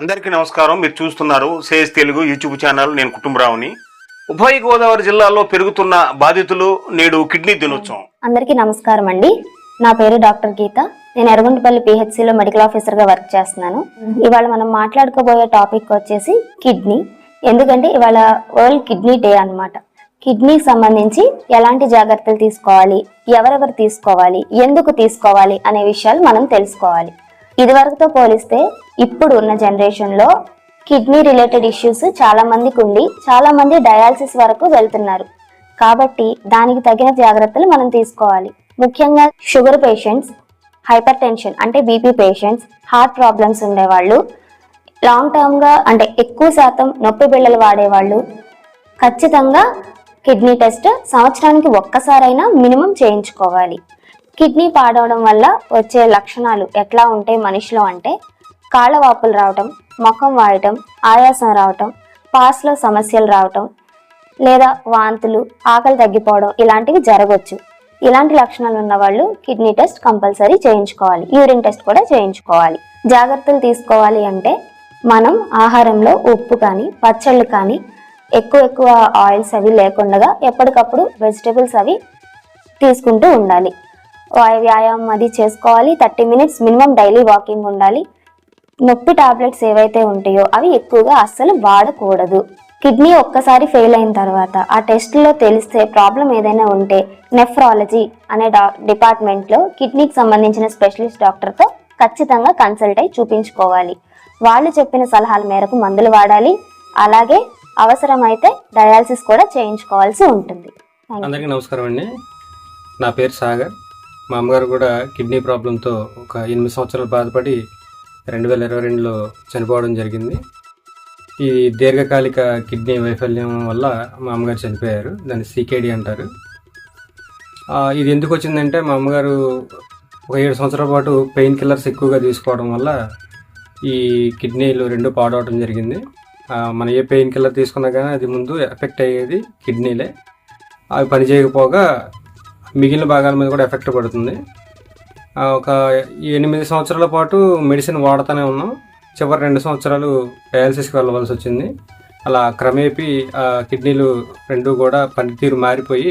అందరికీ నమస్కారం. మీరు చూస్తున్నారు సేజ్ తెలుగు యూట్యూబ్ ఛానల్. నేను కుటుంబరావుని. ఉభయ గోదావరి జిల్లాలో పెరుగుతున్న బాధితులు నేడు కిడ్నీ దినోత్సవం. అందరికీ నమస్కారం అండి. నా పేరు డాక్టర్ గీత. నేను ఎరగొండపల్లి పిహెచ్సిలో మెడికల్ ఆఫీసర్గా వర్క్ చేస్తున్నాను. ఇవాళ మనం మాట్లాడుకోబోయే టాపిక్ వచ్చేసి కిడ్నీ. ఎందుకంటే ఇవాళ వరల్డ్ కిడ్నీ డే అన్నమాట. కిడ్నీకి సంబంధించి ఎలాంటి జాగ్రత్తలు తీసుకోవాలి? ఎవరెవరు తీసుకోవాలి? ఎందుకు తీసుకోవాలి? అనే విషయాలు మనం తెలుసుకోవాలి. ఇదివరకుతో పోలిస్తే ఇప్పుడు ఉన్న జనరేషన్లో కిడ్నీ రిలేటెడ్ ఇష్యూస్ చాలా మందికి ఉండి చాలా మంది డయాలసిస్ వరకు వెళ్తున్నారు. కాబట్టి దానికి తగిన జాగ్రత్తలు మనం తీసుకోవాలి. ముఖ్యంగా షుగర్ పేషెంట్స్ హైపర్ టెన్షన్ అంటే బీపీ పేషెంట్స్ హార్ట్ ప్రాబ్లమ్స్ ఉండేవాళ్ళు లాంగ్ టర్మ్గా అంటే ఎక్కువ శాతం నొప్పి బిళ్ళలు వాడేవాళ్ళు ఖచ్చితంగా కిడ్నీ టెస్ట్ సంవత్సరానికి ఒక్కసారైనా మినిమం చేయించుకోవాలి. కిడ్నీ పాడవడం వల్ల వచ్చే లక్షణాలు ఎట్లా ఉంటాయి మనిషిలో అంటే కాళ్ళవాపులు రావటం ముఖం వాయటం ఆయాసం రావటం పాస్లో సమస్యలు రావటం లేదా వాంతులు ఆకలి తగ్గిపోవడం ఇలాంటివి జరగవచ్చు ఇలాంటి లక్షణాలు ఉన్న వాళ్ళు కిడ్నీ టెస్ట్ కంపల్సరీ చేయించుకోవాలి. యూరిన్ టెస్ట్ కూడా చేయించుకోవాలి. జాగ్రత్తలు తీసుకోవాలి అంటే మనం ఆహారంలో ఉప్పు కానీ పచ్చళ్ళు కానీ ఎక్కువ ఎక్కువ ఆయిల్స్ అవి లేకుండా ఎప్పటికప్పుడు వెజిటేబుల్స్ అవి తీసుకుంటూ ఉండాలి. వ్యాయామం అది చేసుకోవాలి. Thirty minutes minimum daily walking ఉండాలి. నొప్పి టాబ్లెట్స్ ఏవైతే ఉంటాయో అవి ఎక్కువగా అస్సలు వాడకూడదు. కిడ్నీ ఒక్కసారి ఫెయిల్ అయిన తర్వాత ఆ టెస్ట్లో తెలిస్తే ప్రాబ్లం ఏదైనా ఉంటే నెఫ్రాలజీ అనే డా డిపార్ట్మెంట్లో కిడ్నీకి సంబంధించిన స్పెషలిస్ట్ డాక్టర్తో ఖచ్చితంగా కన్సల్ట్ అయి చూపించుకోవాలి. వాళ్ళు చెప్పిన సలహాల మేరకు మందులు వాడాలి. అలాగే అవసరమైతే డయాలసిస్ కూడా చేయించుకోవాల్సి ఉంటుంది. అందరికీ నమస్కారం అండి. నా పేరు సాగర్. మా అమ్మగారు కూడా కిడ్నీ ప్రాబ్లంతో ఒక ఎనిమిది సంవత్సరాలు బాధపడి రెండు వేల ఇరవై రెండులో చనిపోవడం జరిగింది. ఈ దీర్ఘకాలిక కిడ్నీ వైఫల్యం వల్ల మా అమ్మగారు చనిపోయారు. దాన్ని సీకేడి అంటారు. ఇది ఎందుకు వచ్చిందంటే మా అమ్మగారు ఒక ఏడు సంవత్సరాల పాటు పెయిన్ కిల్లర్స్ ఎక్కువగా తీసుకోవడం వల్ల ఈ కిడ్నీలు రెండు పాడవడం జరిగింది. మనం ఏ పెయిన్ కిల్లర్ తీసుకున్నా కానీ అది ముందు ఎఫెక్ట్ అయ్యేది కిడ్నీలే. అవి పనిచేయకపోగా మిగిలిన భాగాల మీద కూడా ఎఫెక్ట్ పడుతుంది. ఒక ఎనిమిది సంవత్సరాల పాటు మెడిసిన్ వాడుతూనే ఉన్నాం. చివరి రెండు సంవత్సరాలు డయాలసిస్కి వెళ్ళవలసి వచ్చింది. అలా క్రమేపీ ఆ కిడ్నీలు రెండు కూడా పనితీరు మారిపోయి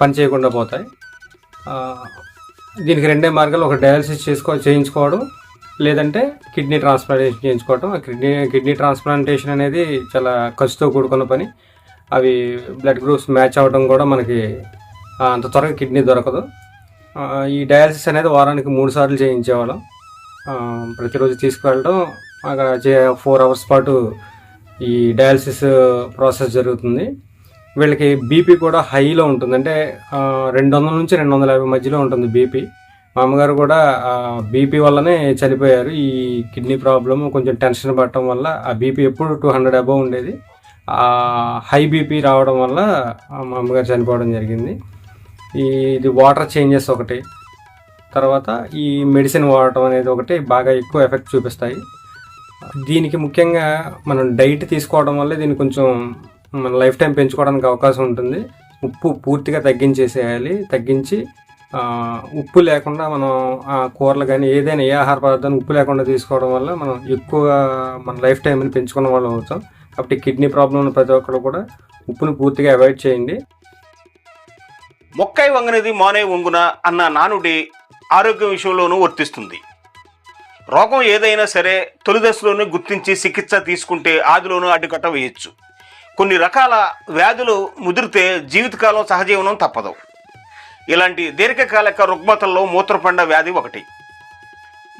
పని చేయకుండా పోతాయి. దీనికి రెండే మార్గాలు ఒక డయాలసిస్ చేసుకో చేయించుకోవడం లేదంటే కిడ్నీ ట్రాన్స్ప్లాంటేషన్ చేయించుకోవడం. ఆ కిడ్నీ కిడ్నీ ట్రాన్స్ప్లాంటేషన్ అనేది చాలా ఖర్చుతో కూడుకున్న పని. అవి బ్లడ్ గ్రూప్స్ మ్యాచ్ అవ్వడం కూడా మనకి అంత త్వరగా కిడ్నీ దొరకదు. ఈ డయాలసిస్ అనేది వారానికి మూడు సార్లు చేయించేవాళ్ళం. ప్రతిరోజు తీసుకువెళ్ళడం అక్కడ ఫోర్ అవర్స్ పాటు ఈ డయాలసిస్ ప్రాసెస్ జరుగుతుంది. వీళ్ళకి బీపీ కూడా హైలో ఉంటుంది. అంటే రెండు వందల నుంచి రెండు వందల యాభై మధ్యలో ఉంటుంది బీపీ. మా అమ్మగారు కూడా బీపీ వల్లనే చనిపోయారు. ఈ కిడ్నీ ప్రాబ్లమ్ కొంచెం టెన్షన్ పడటం వల్ల ఆ బీపీ ఎప్పుడు టూ హండ్రెడ్ అబవ్ ఉండేది. హై బీపీ రావడం వల్ల మా అమ్మగారు చనిపోవడం జరిగింది. ఇది వాటర్ చేంజెస్ ఒకటి. తర్వాత ఈ మెడిసిన్ వాడటం అనేది ఒకటి బాగా ఎక్కువ ఎఫెక్ట్ చూపిస్తాయి. దీనికి ముఖ్యంగా మనం డైట్ తీసుకోవడం వల్ల దీన్ని కొంచెం మన లైఫ్ టైం పెంచుకోవడానికి అవకాశం ఉంటుంది. ఉప్పు పూర్తిగా తగ్గించేసేయాలి. తగ్గించి ఉప్పు లేకుండా మనం ఆ కూరలు కానీ ఏదైనా ఏ ఆహార పదార్థాన్ని ఉప్పు లేకుండా తీసుకోవడం వల్ల మనం ఎక్కువగా మన లైఫ్ టైంని పెంచుకున్న వాళ్ళు అవుతాం. కాబట్టి కిడ్నీ ప్రాబ్లం ఉన్న ప్రతి ఒక్కరు కూడా ఉప్పును పూర్తిగా అవాయిడ్ చేయండి. మొక్కై వంగనిది మానే వంగున అన్న నానుడి ఆరోగ్యం విషయంలోనూ వర్తిస్తుంది. రోగం ఏదైనా సరే తొలి దశలోనే గుర్తించి చికిత్స తీసుకుంటే ఆదిలోనూ అడ్డుకట్ట వేయచ్చు. కొన్ని రకాల వ్యాధులు ముదిరితే జీవితకాలం సహజీవనం తప్పదు. ఇలాంటి దీర్ఘకాలిక రుగ్మతల్లో మూత్రపిండ వ్యాధి ఒకటి.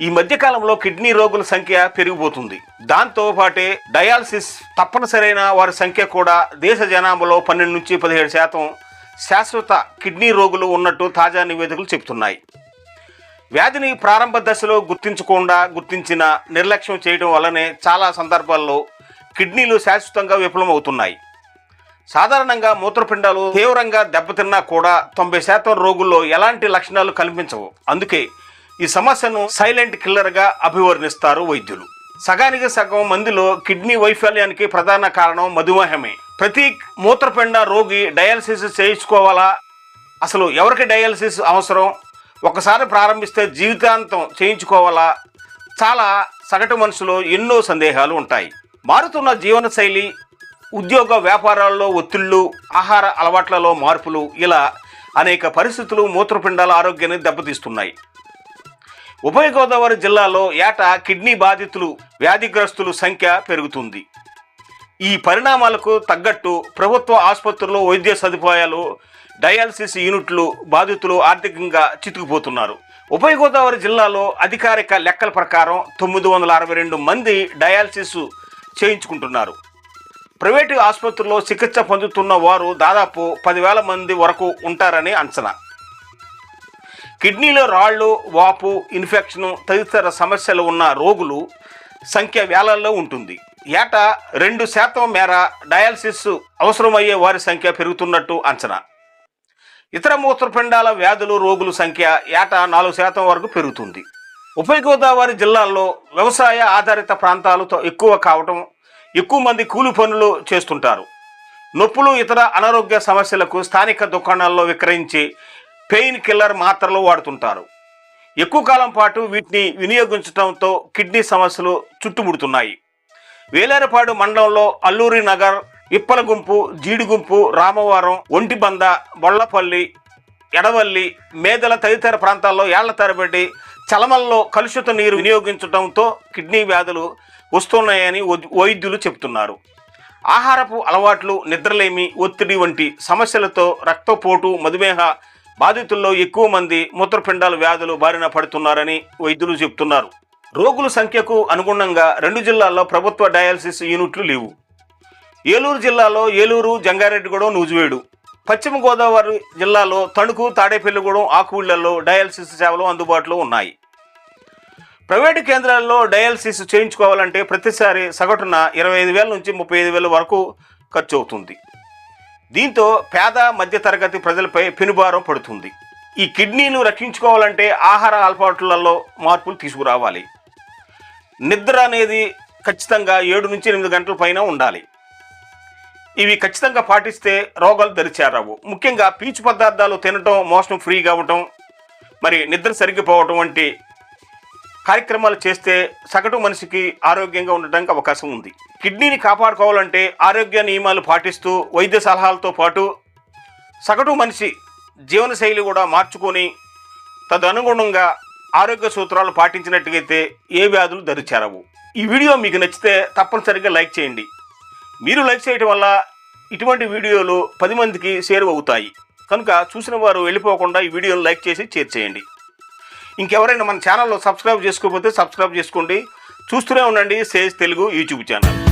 ఈ మధ్యకాలంలో కిడ్నీ రోగుల సంఖ్య పెరిగిపోతుంది. దాంతో పాటే డయాలసిస్ తప్పనిసరైన వారి సంఖ్య కూడా దేశ జనాభాలో పన్నెండు నుంచి పదిహేడు శాతం శాశ్వత కిడ్నీ రోగులు ఉన్నట్టు తాజా నివేదికలు చెబుతున్నాయి. వ్యాధిని ప్రారంభ దశలో గుర్తించకుండా గుర్తించిన నిర్లక్ష్యం చేయడం వల్లనే చాలా సందర్భాల్లో కిడ్నీలు శాశ్వతంగా విఫలమవుతున్నాయి. సాధారణంగా మూత్రపిండాలు తీవ్రంగా దెబ్బతిన్నా కూడా తొంభై శాతం రోగుల్లో ఎలాంటి లక్షణాలు కనిపించవు. అందుకే ఈ సమస్యను సైలెంట్ కిల్లర్గా అభివర్ణిస్తారు వైద్యులు. సగానికి సగం మందిలో కిడ్నీ వైఫల్యానికి ప్రధాన కారణం మధుమేహమే. ప్రతి మూత్రపిండ రోగి డయాలసిస్ చేయించుకోవాలా? అసలు ఎవరికి డయాలసిస్ అవసరం? ఒకసారి ప్రారంభిస్తే జీవితాంతం చేయించుకోవాలా? చాలా సగటు మనుషులో ఎన్నో సందేహాలు ఉంటాయి. మారుతున్న జీవనశైలి ఉద్యోగ వ్యాపారాల్లో ఒత్తిళ్ళు ఆహార అలవాట్లలో మార్పులు ఇలా అనేక పరిస్థితులు మూత్రపిండాల ఆరోగ్యాన్ని దెబ్బతీస్తున్నాయి. ఉభయ గోదావరి జిల్లాలో ఏటా కిడ్నీ బాధితులు వ్యాధిగ్రస్తుల సంఖ్య పెరుగుతుంది. ఈ పరిణామాలకు తగ్గట్టు ప్రభుత్వ ఆసుపత్రుల్లో వైద్య సదుపాయాలు డయాలసిస్ యూనిట్లు బాధితులు ఆర్థికంగా చితుకుపోతున్నారు. ఉభయ గోదావరి జిల్లాలో అధికారిక లెక్కల ప్రకారం తొమ్మిది వందల అరవై రెండు మంది డయాలసిస్ చేయించుకుంటున్నారు. ప్రైవేటు ఆసుపత్రుల్లో చికిత్స పొందుతున్న వారు దాదాపు పదివేల మంది వరకు ఉంటారని అంచనా. కిడ్నీలో రాళ్ళు వాపు ఇన్ఫెక్షన్ తదితర సమస్యలు ఉన్న రోగులు సంఖ్య వేలల్లో ఉంటుంది. ఏటా రెండు శాతం మేర డయాలసిస్ అవసరమయ్యే వారి సంఖ్య పెరుగుతున్నట్టు అంచనా. ఇతర మూత్రపిండాల వ్యాధులు రోగుల సంఖ్య ఏటా నాలుగు శాతం వరకు పెరుగుతుంది. ఉభయ గోదావరి జిల్లాల్లో వ్యవసాయ ఆధారిత ప్రాంతాలతో ఎక్కువ కావటం ఎక్కువ మంది కూలి పనులు చేస్తుంటారు. నొప్పులు ఇతర అనారోగ్య సమస్యలకు స్థానిక దుకాణాల్లో విక్రయించి పెయిన్ కిల్లర్ మాత్రలు వాడుతుంటారు. ఎక్కువ కాలం పాటు వీటిని వినియోగించడంతో కిడ్నీ సమస్యలు చుట్టుముడుతున్నాయి. వేలేరపాడు మండలంలో అల్లూరి నగర్ ఇప్పలగుంపు జీడిగుంపు రామవరం ఒంటిబంద బొళ్ళపల్లి ఎడవల్లి మేదల తదితర ప్రాంతాల్లో ఏళ్ళ తరబడి చలమల్లో కలుషిత నీరు వినియోగించడంతో కిడ్నీ వ్యాధులు వస్తున్నాయని వై- వైద్యులు చెబుతున్నారు. ఆహారపు అలవాట్లు నిద్రలేమి ఒత్తిడి వంటి సమస్యలతో రక్తపోటు మధుమేహ బాధితుల్లో ఎక్కువ మంది మూత్రపిండాల వ్యాధులు బారిన పడుతున్నారని వైద్యులు చెబుతున్నారు రోగుల సంఖ్యకు అనుగుణంగా రెండు జిల్లాల్లో ప్రభుత్వ డయాలసిస్ యూనిట్లు లేవు. ఏలూరు జిల్లాలో ఏలూరు జంగారెడ్డిగూడెం నూజివేడు పశ్చిమ గోదావరి జిల్లాలో తణుకు తాడేపల్లిగూడెం ఆకువీళ్ళలో డయాలసిస్ సేవలు అందుబాటులో ఉన్నాయి. ప్రైవేటు కేంద్రాల్లో డయాలసిస్ చేయించుకోవాలంటే ప్రతిసారి సగటున ఇరవై ఐదు వేల నుంచి ముప్పై ఐదు వేల వరకు ఖర్చు అవుతుంది దీంతో పేద మధ్యతరగతి ప్రజలపై పెనుభారం పడుతుంది. ఈ కిడ్నీలు రక్షించుకోవాలంటే ఆహార అలవాట్లలో మార్పులు తీసుకురావాలి. నిద్ర అనేది ఖచ్చితంగా ఏడు నుంచి ఎనిమిది గంటల పైన ఉండాలి. ఇవి ఖచ్చితంగా పాటిస్తే రోగాలు దరిచేరావు. ముఖ్యంగా పీచు పదార్థాలు తినటం మోసం ఫ్రీగా అవ్వటం మరి నిద్ర సరిగ్గిపోవటం వంటి కార్యక్రమాలు చేస్తే సగటు మనిషికి ఆరోగ్యంగా ఉండడానికి అవకాశం ఉంది. కిడ్నీని కాపాడుకోవాలంటే ఆరోగ్య నియమాలు పాటిస్తూ వైద్య సలహాలతో పాటు సగటు మనిషి జీవనశైలి కూడా మార్చుకొని తదనుగుణంగా ఆరోగ్య సూత్రాలు పాటించినట్టుగైతే ఏ వ్యాధులు దరిచేరవు. ఈ వీడియో మీకు నచ్చితే తప్పనిసరిగా లైక్ చేయండి. మీరు లైక్ చేయటం వల్ల ఇటువంటి వీడియోలు పది మందికి షేర్ అవుతాయి. కనుక చూసిన వారు వెళ్ళిపోకుండా ఈ వీడియోను లైక్ చేసి షేర్ చేయండి. ఇంకెవరైనా మన ఛానల్లో సబ్స్క్రైబ్ చేసుకోకపోతే సబ్స్క్రైబ్ చేసుకోండి. చూస్తూనే ఉండండి. Sage Telugu YouTube channel.